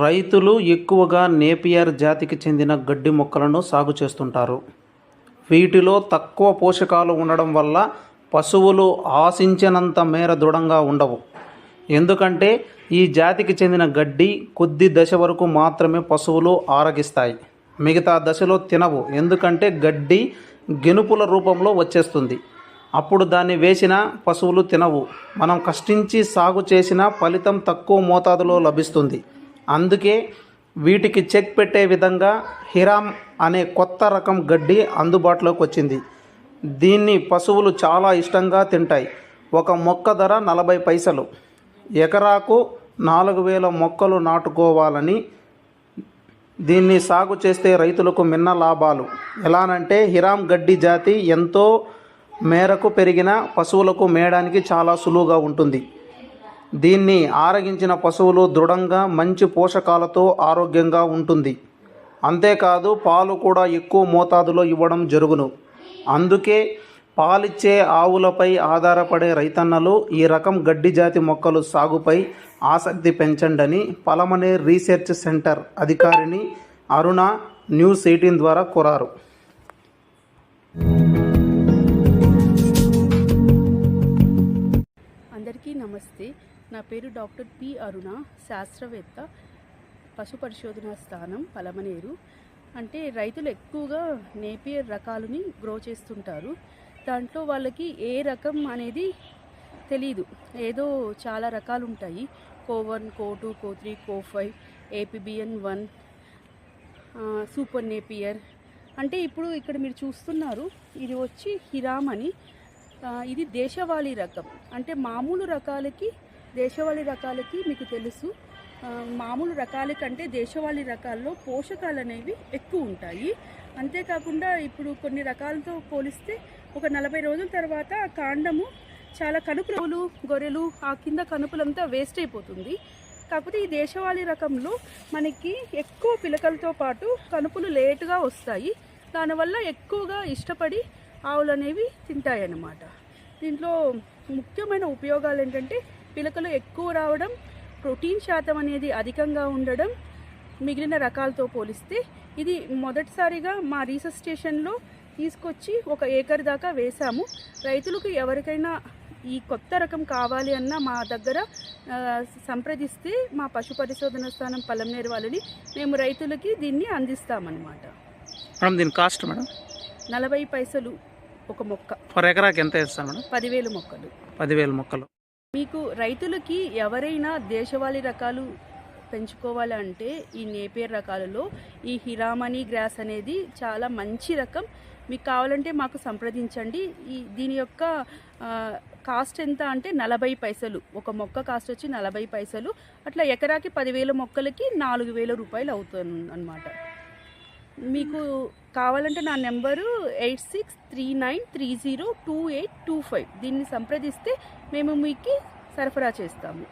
రైతులు ఎక్కువగా నేపియర్ జాతికి చెందిన గడ్డి మొక్కలను సాగు చేస్తుంటారు. వీటిలో తక్కువ పోషకాలు ఉండడం వల్ల పశువులు ఆశించినంత మేర దృఢంగా ఉండవు. ఎందుకంటే ఈ జాతికి చెందిన గడ్డి కొద్ది దశ వరకు మాత్రమే పశువులు ఆరగిస్తాయి. మిగతా దశలో తినవు. ఎందుకంటే గడ్డి గెనుపుల రూపంలో వచ్చేస్తుంది. అప్పుడు దాన్ని వేసిన పశువులు తినవు. మనం కష్టించి సాగు చేసిన ఫలితం తక్కువ మోతాదులో లభిస్తుంది. అందుకే వీటికి చెక్ పెట్టే విధంగా హిరామ్ అనే కొత్త రకం గడ్డి అందుబాటులోకి వచ్చింది. దీన్ని పశువులు చాలా ఇష్టంగా తింటాయి. ఒక మొక్క ధర నలభై పైసలు. ఎకరాకు నాలుగు వేల మొక్కలు నాటుకోవాలని దీన్ని సాగు చేస్తే రైతులకు మిన్న లాభాలు. ఎలానంటే హిరామ్ గడ్డి జాతి ఎంతో మేరకు పెరిగిన పశువులకు మేయడానికి చాలా సులువుగా ఉంటుంది. దీన్ని ఆరగించిన పశువులు దృఢంగా మంచి పోషకాలతో ఆరోగ్యంగా ఉంటుంది. అంతేకాదు పాలు కూడా ఎక్కువ మోతాదులో ఇవ్వడం జరుగును. అందుకే పాలిచ్చే ఆవులపై ఆధారపడే రైతన్నలు ఈ రకం గడ్డి జాతి మొక్కలు సాగుపై ఆసక్తి పెంచండని పలమనే రీసెర్చ్ సెంటర్ అధికారిని అరుణ న్యూస్ ఎయిటీన్ ద్వారా కోరారు. అందరికీ నమస్తే. నా పేరు డాక్టర్ పి అరుణ శాస్త్రవేత్త పశు పరిశోధన స్థానం పలమనేరు. అంటే రైతులు ఎక్కువగా నేపియర్ రకాలని గ్రో చేస్తుంటారు. దాంట్లో వాళ్ళకి ఏ రకం అనేది తెలీదు. ఏదో చాలా రకాలు ఉంటాయి co one co two co three co five APBN one super napier. అంటే ఇప్పుడు ఇక్కడ మీరు చూస్తున్నారు ఇది వచ్చి హిరామ్ అని ఇది దేశవాళీ రకం. అంటే మామూలు రకాలకి దేశవాళీ రకాలకి మీకు తెలుసు. మామూలు రకాల కంటే దేశవాళీ రకాల్లో పోషకాలు అనేవి ఎక్కువ ఉంటాయి. అంతేకాకుండా ఇప్పుడు కొన్ని రకాలతో పోలిస్తే ఒక నలభై రోజుల తర్వాత కాండము చాలా కనుపులు గొర్రెలు ఆ కింద కనుపులంతా వేస్ట్ అయిపోతుంది. కాకపోతే ఈ దేశవాళీ రకంలో మనకి ఎక్కువ పిలకలతో పాటు కనుపులు లేటుగా వస్తాయి. దానివల్ల ఎక్కువగా ఇష్టపడి ఆవులు అనేవి తింటాయి అన్నమాట దీంట్లో ముఖ్యమైన ఉపయోగాలు ఏంటంటే పిలకలు ఎక్కువ రావడం ప్రోటీన్ శాతం అనేది అధికంగా ఉండడం మిగిలిన రకాలతో పోలిస్తే ఇది మొదటిసారిగా మా రీసెర్చ్ స్టేషన్లో తీసుకొచ్చి ఒక ఏకర్ దాకా వేశాము. రైతులకు ఎవరికైనా ఈ కొత్త రకం కావాలి అన్న మా దగ్గర సంప్రదిస్తే మా పశు పరిశోధన స్థానం పలంనేరు వాళ్ళని మేము రైతులకి దీన్ని అందిస్తామన్నమాట. మేడం దీని కాస్ట్ మేడం? నలభై పైసలు ఒక మొక్క. ఎకరాకి ఎంత ఇస్తాను మేడం? పదివేలు మొక్కలు. పదివేల మొక్కలు. మీకు రైతులకి ఎవరైనా దేశవాళీ రకాలు పెంచుకోవాలంటే ఈ నేపేర్ రకాలలో ఈ హిరామణి గ్రాస్ అనేది చాలా మంచి రకం. మీకు కావాలంటే మాకు సంప్రదించండి. ఈ దీని యొక్క కాస్ట్ ఎంత అంటే నలభై పైసలు. ఒక మొక్క కాస్ట్ వచ్చి నలభై పైసలు. అట్లా ఎకరాకి పదివేల మొక్కలకి నాలుగు వేల రూపాయలు అవుతుంది అనమాట మీకు కావాలంటే నా number eight six three nine three zero two eight two five. దీన్ని సంప్రదిస్తే మేము మీకు సరఫరా చేస్తాము.